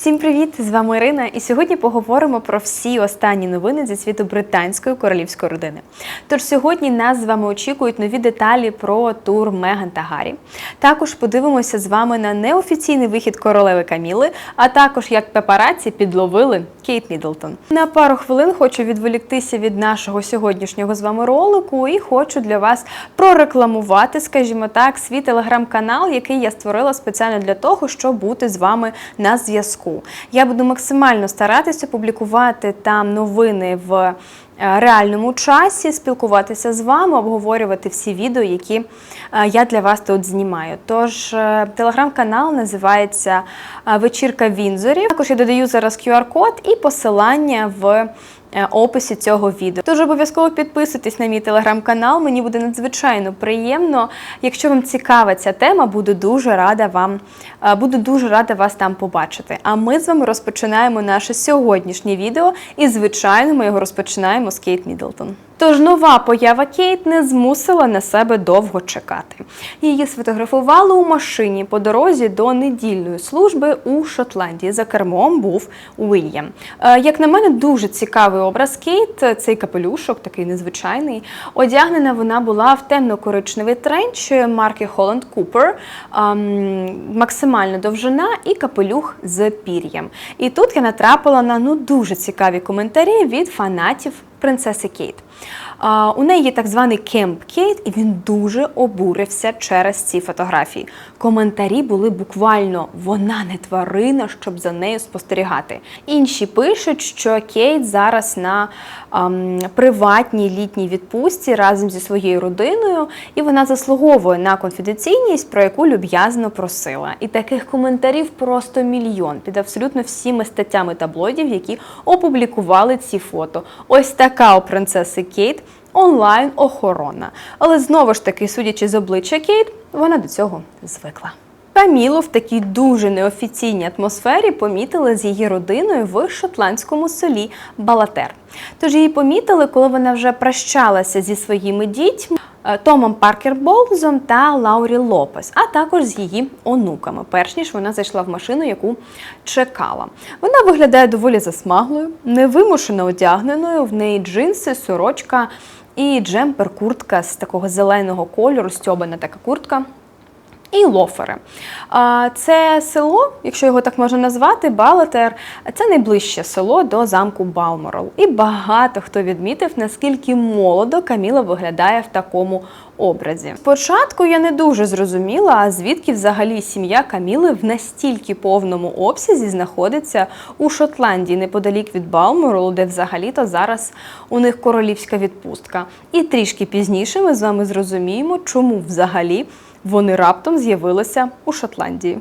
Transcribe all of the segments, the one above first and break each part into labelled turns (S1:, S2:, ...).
S1: Всім привіт! З вами Ірина, і сьогодні поговоримо про всі останні новини зі світу британської королівської родини. Тож сьогодні нас з вами очікують нові деталі про тур Меган та Гаррі. Також подивимося з вами на неофіційний вихід королеви Каміли, а також як папараці підловили Кейт Міддлтон. На пару хвилин хочу відволіктися від нашого сьогоднішнього з вами ролику і хочу для вас прорекламувати, скажімо так, свій телеграм-канал, який я створила спеціально для того, щоб бути з вами на зв'язку. Я буду максимально старатися публікувати там новини в е, реальному часі, спілкуватися з вами, обговорювати всі відео, які е, я для вас тут знімаю. Тож е, телеграм-канал називається Вечірка Вінзорів. Також я додаю зараз QR-код і посилання в описі цього відео. Тож обов'язково підписуйтесь на мій телеграм-канал. Мені буде надзвичайно приємно. Якщо вам цікава ця тема, буду дуже рада вам е, буду дуже рада вас там побачити. А ми з вами розпочинаємо наше сьогоднішнє відео, і звичайно, ми його розпочинаємо з Кейт Міддлтон. Тож нова поява Кейт не змусила на себе довго чекати. Її сфотографували у машині по дорозі до недільної служби у Шотландії. За кермом був Уільям. Е, Як на мене, дуже цікавий образ Кейт. Цей капелюшок, такий незвичайний. Одягнена вона була в темно-коричневий тренч марки Holland Cooper, максимальна довжина і капелюх з пір'ям. І тут я натрапила на ну дуже цікаві коментарі від фанатів принцеси Кейт. У неї є так званий Кемп Кейт, і він дуже обурився через ці фотографії. Коментарі були буквально вона не тварина, щоб за нею спостерігати. Інші пишуть, що Кейт зараз на ам, приватній літній відпустці разом зі своєю родиною, і вона заслуговує на конфіденційність, про яку люб'язно просила. І таких коментарів просто мільйон під абсолютно всіми статтями таблоїдів, які опублікували ці фото. Ось така у принцеси Кейт онлайн охорона. Але знову ж таки, судячи з обличчя Кейт, вона до цього звикла. Камілу в такій дуже неофіційній атмосфері помітили з її родиною в шотландському селі Балатер. Тож її помітили, коли вона вже прощалася зі своїми дітьми. Е, Томом Паркер Болзом та Лаурі Лопес, а також з її онуками, перш ніж вона зайшла в машину, яку чекала. Вона виглядає доволі засмаглою, невимушено одягненою, в неї джинси, сорочка і джемпер, куртка з такого зеленого кольору, стьобана така куртка. І лофери. Це село, якщо його так можна назвати, Балатер, це найближче село до замку Балморол. І багато хто відмітив, наскільки молодо Каміла виглядає в такому образі. Спочатку я не дуже зрозуміла, звідки взагалі сім'я Каміли в настільки повному обсязі знаходиться у Шотландії, неподалік від Балморолу, де взагалі-то зараз у них королівська відпустка. І трішки пізніше ми з вами зрозуміємо, чому взагалі вони раптом з'явилися у Шотландії.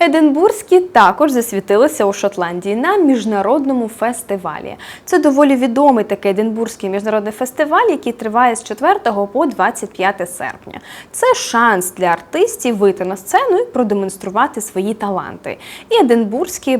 S1: Единбурзькі також засвітилися у Шотландії на міжнародному фестивалі. Це доволі відомий такий Единбурзький міжнародний фестиваль, який триває з 4 по 25 серпня. Це шанс для артистів вийти на сцену і продемонструвати свої таланти. І Единбурзькі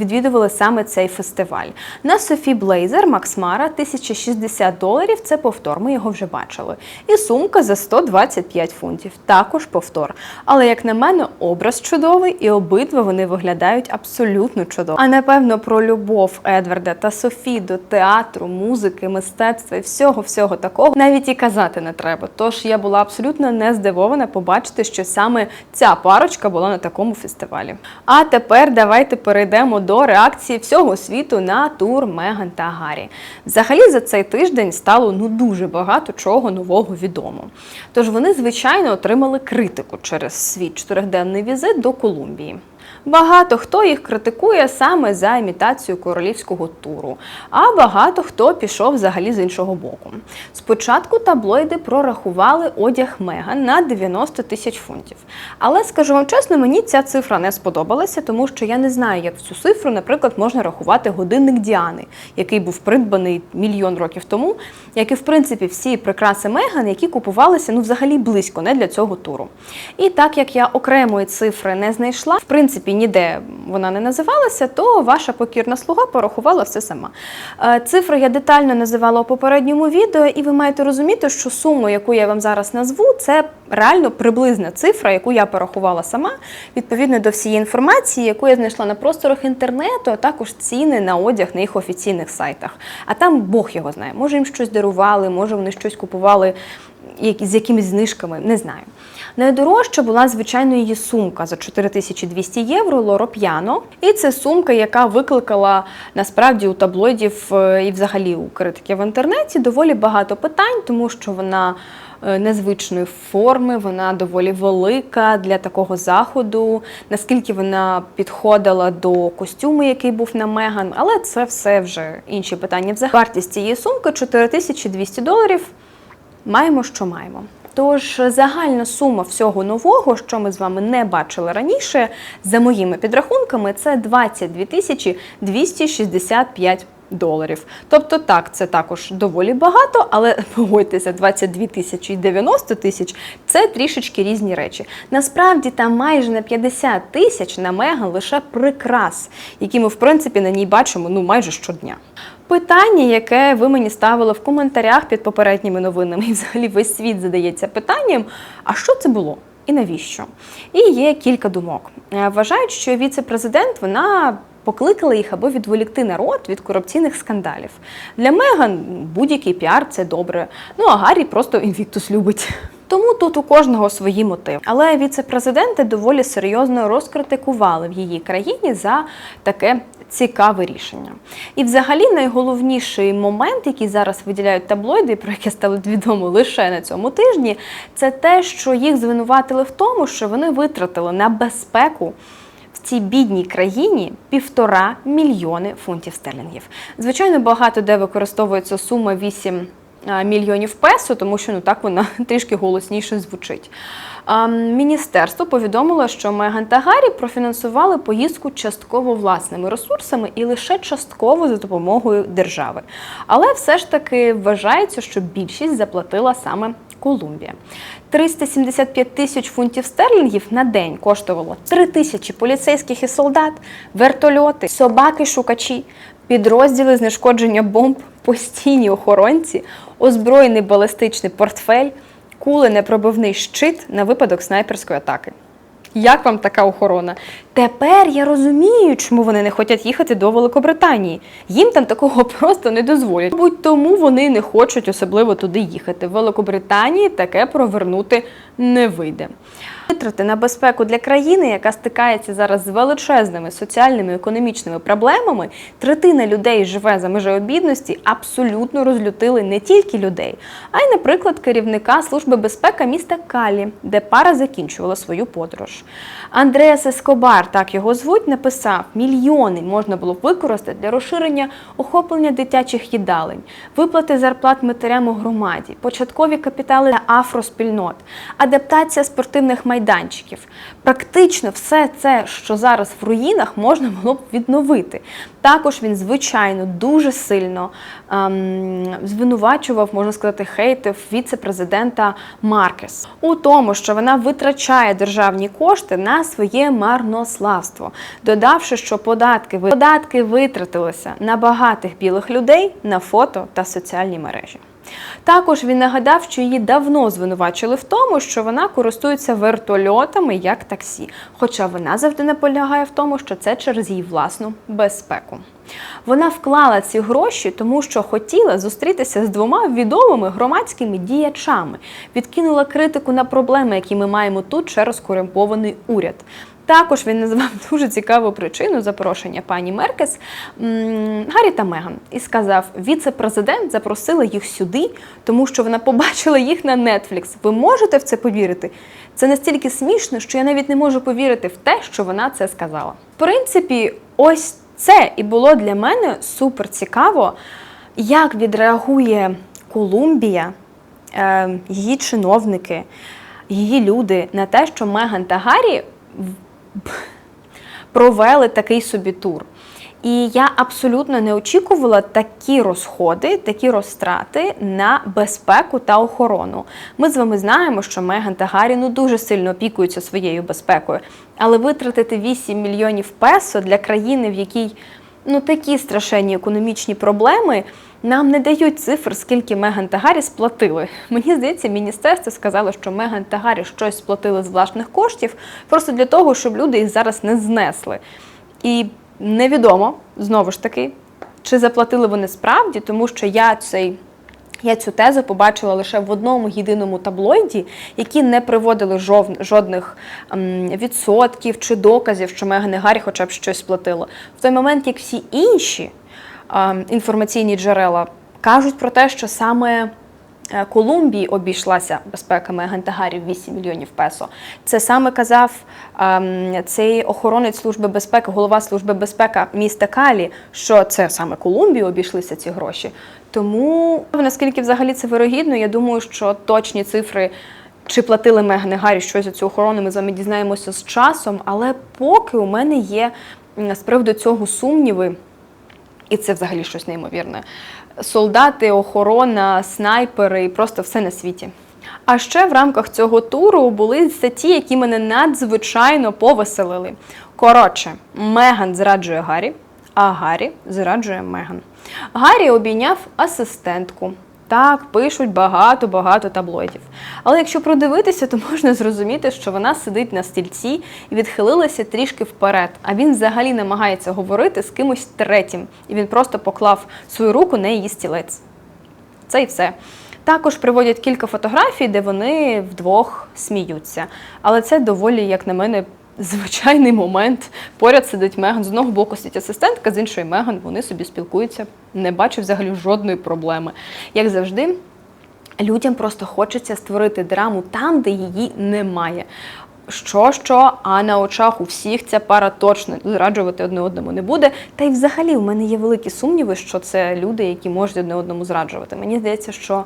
S1: відвідували саме цей фестиваль. На Софі Блейзер Макс Мара 1060 доларів. Це повтор. Ми його вже бачили. І сумка за 125 фунтів. Також повтор. Але як на мене, образ чудовий, і обидва вони виглядають абсолютно чудово. А напевно про любов Едварда та Софі до театру, музики, мистецтва і всього всього такого навіть і казати не треба. Тож я була абсолютно не здивована побачити, що саме ця парочка була на такому фестивалі. А тепер давайте перейдемо до реакції всього світу на тур Меган та Гаррі. Взагалі за цей тиждень стало ну дуже багато чого нового відомо. Тож вони, звичайно, отримали критику через свій чотириденний візит до Колумбії. Багато хто їх критикує саме за імітацію королівського туру, а багато хто пішов взагалі з іншого боку. Спочатку таблоїди прорахували одяг Меган на 90 тисяч фунтів. Але скажу вам чесно, мені ця цифра не сподобалася, тому що я не знаю, як в цю цифру, наприклад, можна рахувати годинник Діани, який був придбаний мільйон років тому, як і в принципі всі прикраси Меган, які купувалися ну взагалі близько не для цього туру. І так як я окремої цифри не знайшла, в принципі, принципі ніде вона не називалася, то ваша покірна слуга порахувала все сама. Е, Цифри я детально називала у попередньому відео, і ви маєте розуміти, що суму, яку я вам зараз назву, це реально приблизна цифра, яку я порахувала сама, відповідно до всієї інформації, яку я знайшла на просторах інтернету, а також ціни на одяг на їх офіційних сайтах. А там Бог його знає. Може їм щось дарували, може вони щось купували з якимись знижками, не знаю. Найдорожча була, звичайно, її сумка за 4200 євро Лоро П'яно. І це сумка, яка викликала насправді у таблоїдів е, і взагалі у критиків в інтернеті доволі багато питань, тому що вона е, незвичної форми, вона доволі велика для такого заходу. Наскільки вона підходила до костюму, який був на Меган, але це все вже інші питання. Взагалі вартість цієї сумки 4200 доларів. Маємо, що маємо. Тож загальна сума всього нового, що ми з вами не бачили раніше, за моїми підрахунками, це 22 тисячі 265 доларів. Тобто, так, це також доволі багато, але погодьтеся, 22 тисячі і 90 тисяч це трішечки різні речі. Насправді там майже на 50 тисяч на Меган лише прикрас, які ми в принципі на ній бачимо ну майже щодня. Питання, яке ви мені ставили в коментарях під попередніми новинами, і взагалі весь світ задається питанням: а що це було? І навіщо? І є кілька думок. Е, Вважають, що віце-президент вона покликала їх, аби відволікти народ від корупційних скандалів. Для Меган будь-який піар це добре. Ну а Гаррі просто інвіктус любить. Тому тут у кожного свої мотиви. Але віце-президенти доволі серйозно розкритикували в її країні за таке цікаве рішення. І взагалі найголовніший момент, який зараз виділяють таблоїди, про яке стало відомо лише на цьому тижні, це те, що їх звинуватили в тому, що вони витратили на безпеку. Цій бідній країні півтора мільйони фунтів стерлінгів. Звичайно, багато де використовується сума 8 мільйонів песо, тому що ну так вона трішки голосніше звучить. Міністерство повідомило, що Меган та Гаррі профінансували поїздку частково власними ресурсами і лише частково за допомогою держави. Але все ж таки вважається, що більшість заплатила саме Колумбія. 375 тисяч фунтів стерлінгів на день коштувало 3 тисячі поліцейських і солдат, вертольоти, собаки-шукачі, підрозділи знешкодження бомб, постійні охоронці, озброєний балістичний портфель, куленепробивний щит на випадок снайперської атаки. Як вам така охорона? Тепер я розумію, чому вони не хочуть їхати до Великобританії. Їм там такого просто не дозволять. Мабуть, тому вони не хочуть особливо туди їхати. В Великобританії таке провернути не вийде. Витрати на безпеку для країни, яка стикається зараз з величезними соціальними і економічними проблемами, третина людей живе за межею бідності, абсолютно розлютили не тільки людей, а й, наприклад, керівника служби безпеки міста Калі, де пара закінчувала свою подорож. Андреас Ескобар, так його звуть, написав: мільйони можна було б використати для розширення охоплення дитячих їдалень, виплати зарплат матерям у громаді, початкові капітали для афроспільнот, адаптація спортивних майданчиків. Практично все це, що зараз в руїнах, можна було б відновити. Також він, звичайно, дуже сильно ем, звинувачував, можна сказати, хейтив віце-президента Маркес у тому, що вона витрачає державні кошти на своє марнославство, додавши, що податки, податки витратилися на багатих білих людей на фото та соціальні мережі. Також він нагадав, що її давно звинувачили в тому, що вона користується вертольотами як таксі, хоча вона завжди наполягає в тому, що це через її власну безпеку. Вона вклала ці гроші, тому що хотіла зустрітися з двома відомими громадськими діячами, відкинула критику на проблеми, які ми маємо тут через корумпований уряд. Також він назвав дуже цікаву причину запрошення пані Меркес Гаррі та Меган і сказав: віце-президент запросила їх сюди, тому що вона побачила їх на Netflix. Ви можете в це повірити? Це настільки смішно, що я навіть не можу повірити в те, що вона це сказала. В принципі, ось це і було для мене супер цікаво, як відреагує Колумбія, е, її чиновники, її люди на те, що Меган та Гаррі провели такий собі тур. І я абсолютно не очікувала такі розходи, такі розтрати на безпеку та охорону. Ми з вами знаємо, що Меган та Гаррі ну дуже сильно опікуються своєю безпекою, але витратити 8 мільйонів песо для країни, в якій ну такі страшенні економічні проблеми. Нам не дають цифр, скільки Меган та Гаррі сплатили. Мені здається, міністерство сказало, що Меган та Гаррі щось сплатили з власних коштів, просто для того, щоб люди їх зараз не знесли. І невідомо знову ж таки, чи заплатили вони справді, тому що я цей. Я цю тезу побачила лише в одному єдиному таблоїді, які не приводили жодних ем, відсотків чи доказів, що Меган Гаррі хоча б щось сплатило. В той момент, як всі інші ем, інформаційні джерела кажуть про те, що саме е, Колумбії обійшлася безпека Меган та Гаррі в 8 мільйонів песо. Це саме казав ем, цей охоронець служби безпеки, голова служби безпеки міста Калі, що це саме Колумбії обійшлися ці гроші. Тому наскільки взагалі це вирогідно, я думаю, що точні цифри. Чи платили Меган і Гаррі щось за цю охорону, ми з вами дізнаємося з часом, але поки у мене є з приводу цього сумніви, і це взагалі щось неймовірне. Солдати, охорона, снайпери і просто все на світі. А ще в рамках цього туру були статті, які мене надзвичайно повеселили. Коротше, Меган зраджує Гаррі, а Гаррі зраджує Меган. Гаррі обійняв асистентку. Так, пишуть багато-багато таблоїдів. Але якщо продивитися, то можна зрозуміти, що вона сидить на стільці і відхилилася трішки вперед, а він взагалі намагається говорити з кимось третім, і він просто поклав свою руку на її стілець. Це і все. Також приводять кілька фотографій, де вони вдвох сміються. Але це доволі, як на мене, звичайний момент. Поряд сидить Меган. З одного боку сидить асистентка, з іншої Меган. Вони собі спілкуються. Не бачу взагалі жодної проблеми. Як завжди, людям просто хочеться створити драму там, де її немає. Що, що, а на очах у всіх ця пара точно зраджувати одне одному не буде. Та й взагалі в мене є великі сумніви, що це люди, які можуть одне одному зраджувати. Мені здається, що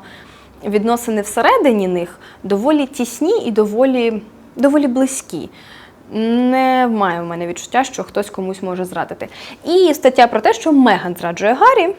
S1: відносини всередині них доволі тісні і доволі, доволі близькі. Не маю в мене відчуття, що хтось комусь може зрадити. І стаття про те, що Меган зраджує Гаррі,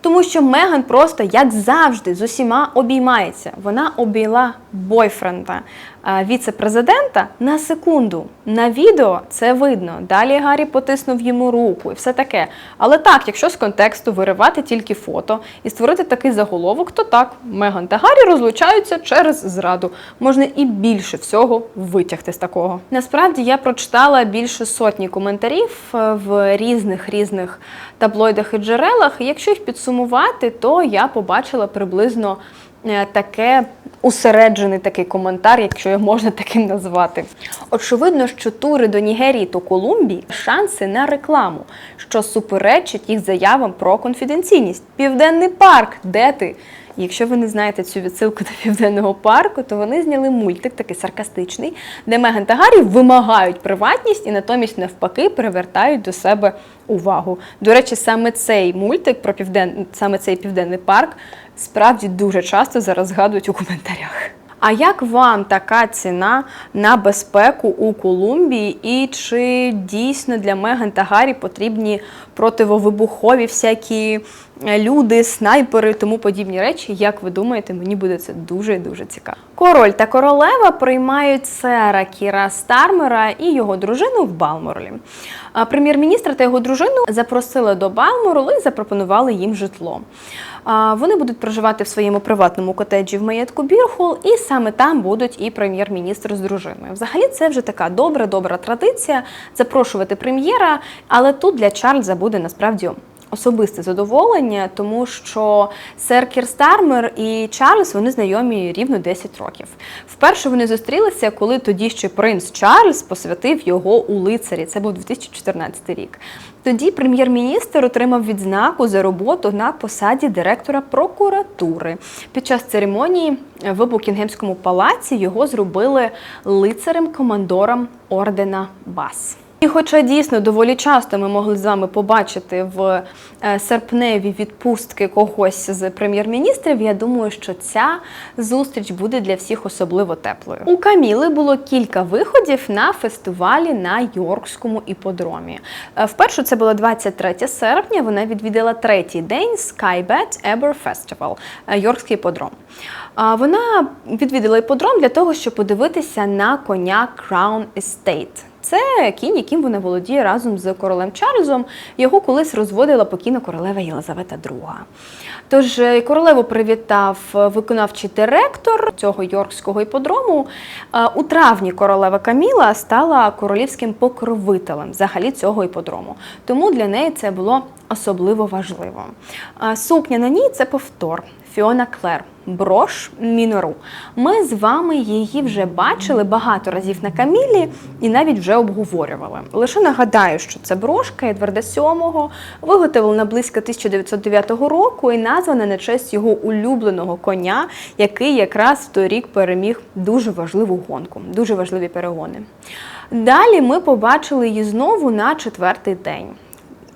S1: тому що Меган просто, як завжди, з усіма обіймається. Вона обійла бойфренда віце-президента на секунду. На відео це видно. Далі Гаррі потиснув йому руку і все таке. Але так, якщо з контексту виривати тільки фото і створити такий заголовок, то так, Меган та Гаррі розлучаються через зраду. Можна і більше всього витягти з такого. Насправді я прочитала більше сотні коментарів е, в різних різних таблоїдах і джерелах. І якщо їх підсумувати, то я побачила приблизно е, таке усереджений такий коментар, якщо його можна таким назвати. Очевидно, що тури до Нігерії та Колумбії шанси на рекламу, що суперечить їх заявам про конфіденційність. Південний парк, де ти? Якщо ви не знаєте цю відсилку до південного парку, то вони зняли мультик, такий саркастичний, де Меган та Гаррі вимагають приватність і натомість навпаки привертають до себе увагу. До речі, саме цей мультик про півден... саме цей південний парк справді дуже часто зараз згадують у коментарях. А як вам така ціна на безпеку у Колумбії? І чи дійсно для Меган та Гаррі потрібні противовибухові всякі люди, снайпери, тому подібні речі? Як ви думаєте, мені буде це дуже дуже цікаво. Король та королева приймають сера Кіра Стармера і його дружину в Балморлі. Прем'єр-міністр та його дружину запросили до Балмору і запропонували їм житло. Вони будуть проживати в своєму приватному котеджі в маєтку Бірхол, і саме там будуть і прем'єр-міністр з дружиною. Взагалі, це вже така добра, добра традиція запрошувати прем'єра, але тут для Чарльза буде насправді. Особисте задоволення, тому що сер Кір Стармер і Чарльз вони знайомі рівно 10 років. Вперше вони зустрілися, коли тоді ще принц Чарльз посвятив його у лицарі. Це був 2014 рік. Тоді прем'єр-міністр отримав відзнаку за роботу на посаді директора прокуратури. Під час церемонії в Букінгемському палаці його зробили лицарем-командором ордена Бас. І хоча дійсно доволі часто ми могли з вами побачити в е, серпневі відпустки когось з прем'єр-міністрів, я думаю, що ця зустріч буде для всіх особливо теплою. У Каміли було кілька виходів на фестивалі на Йоркському іподромі. Е, Вперше це було 23 серпня. Вона відвідала третій день Skybet Ever Festival, е, Йоркський іподром. Вона відвідала іподром для того, щоб подивитися на коня Crown Estate. Це кінь, яким вона володіє разом з королем Чарльзом. Його колись розводила покійна королева Єлизавета II. Тож е, королеву привітав виконавчий директор цього йоркського іподрому. Е, У травні королева Каміла стала королівським покровителем взагалі цього іподрому. Тому для неї це було особливо важливо. Е, Сукня на ній це повтор. Фіона Клер, брош мінору. Ми з вами її вже бачили багато разів на камілі і навіть вже обговорювали. Лише нагадаю, що це брошка Едварда VII, виготовлена близько 1909 року і названа на честь його улюбленого коня, який якраз в той рік переміг дуже важливу гонку, дуже важливі перегони. Далі ми побачили її знову на четвертий день.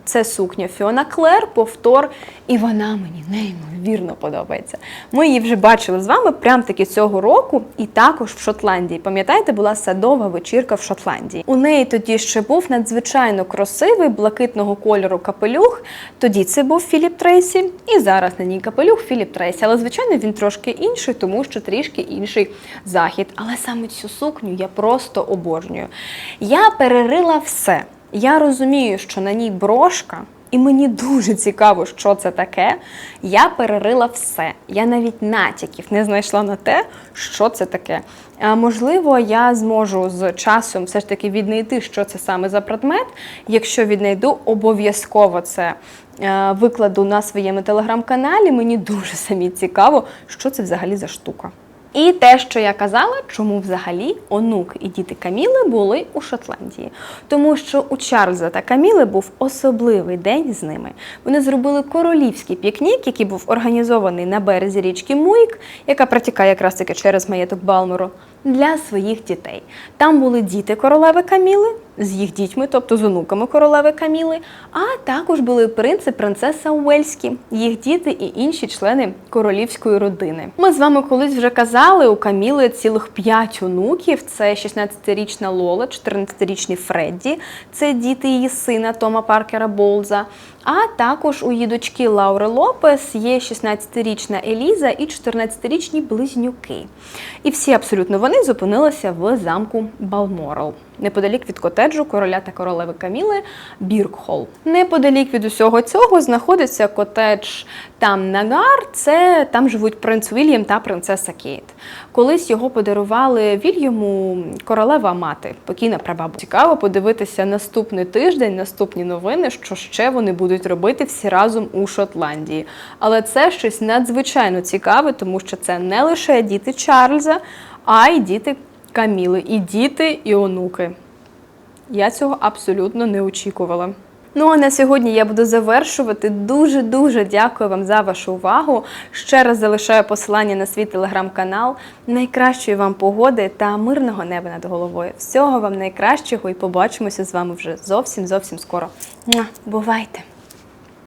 S1: Це сукня Фіона Клер, повтор, і вона мені неймовірно подобається. Ми її вже бачили з вами прям таки цього року, і також в Шотландії. Пам'ятаєте, була садова вечірка в Шотландії. У неї тоді ще був надзвичайно красивий блакитного кольору капелюх. Тоді це був Філіп Трейсі, і зараз на ній капелюх Філіп Трейсі. Але звичайно він трошки інший, тому що трішки інший захід. Але саме цю сукню я просто обожнюю. Я перерила все. Я розумію, що на ній брошка, і мені дуже цікаво, що це таке. Я перерила все. Я навіть натяків не знайшла на те, що це таке. Можливо, я зможу з часом все ж таки віднайти, що це саме за предмет. Якщо віднайду, обов'язково це викладу на своєму телеграм-каналі. Мені дуже самі цікаво, що це взагалі за штука. І те, що я казала, чому взагалі онук і діти Каміли були у Шотландії. Тому що у Чарльза та Каміли був особливий день з ними. Вони зробили королівський пікнік, який був організований на березі річки Муйк, яка протікає якраз таки через маєток Балмору, для своїх дітей. Там були діти королеви Каміли з їх дітьми, тобто з онуками королеви Каміли, а також були принц і принцеса Уельські, їх діти і інші члени королівської родини. Ми з вами колись вже казали, у Каміли цілих п'ять онуків: це 16-річна Лола, 14-річний Фредді, це діти її сина Тома Паркера Болза. А також у її дочки Лаури Лопес є 16-річна Еліза і 14-річні близнюки. І всі абсолютно вони зупинилися в замку Балморал, неподалік від котеджу короля та королеви Каміли Біркхол. Неподалік від усього цього знаходиться котедж Там-Нагар. Це там живуть принц Вільям та принцеса Кейт. Колись його подарували Вільяму королева мати, покійна прабаба. Цікаво подивитися наступний тиждень, наступні новини, що ще вони будуть робити всі разом у Шотландії. Але це щось надзвичайно цікаве, тому що це не лише діти Чарльза, а й діти Каміли, і діти, і онуки. Я цього абсолютно не очікувала. Ну а на сьогодні я буду завершувати. Дуже дуже дякую вам за вашу увагу. Ще раз залишаю посилання на свій телеграм-канал. Найкращої вам погоди та мирного неба над головою. Всього вам найкращого і побачимося з вами вже зовсім зовсім скоро. Бувайте!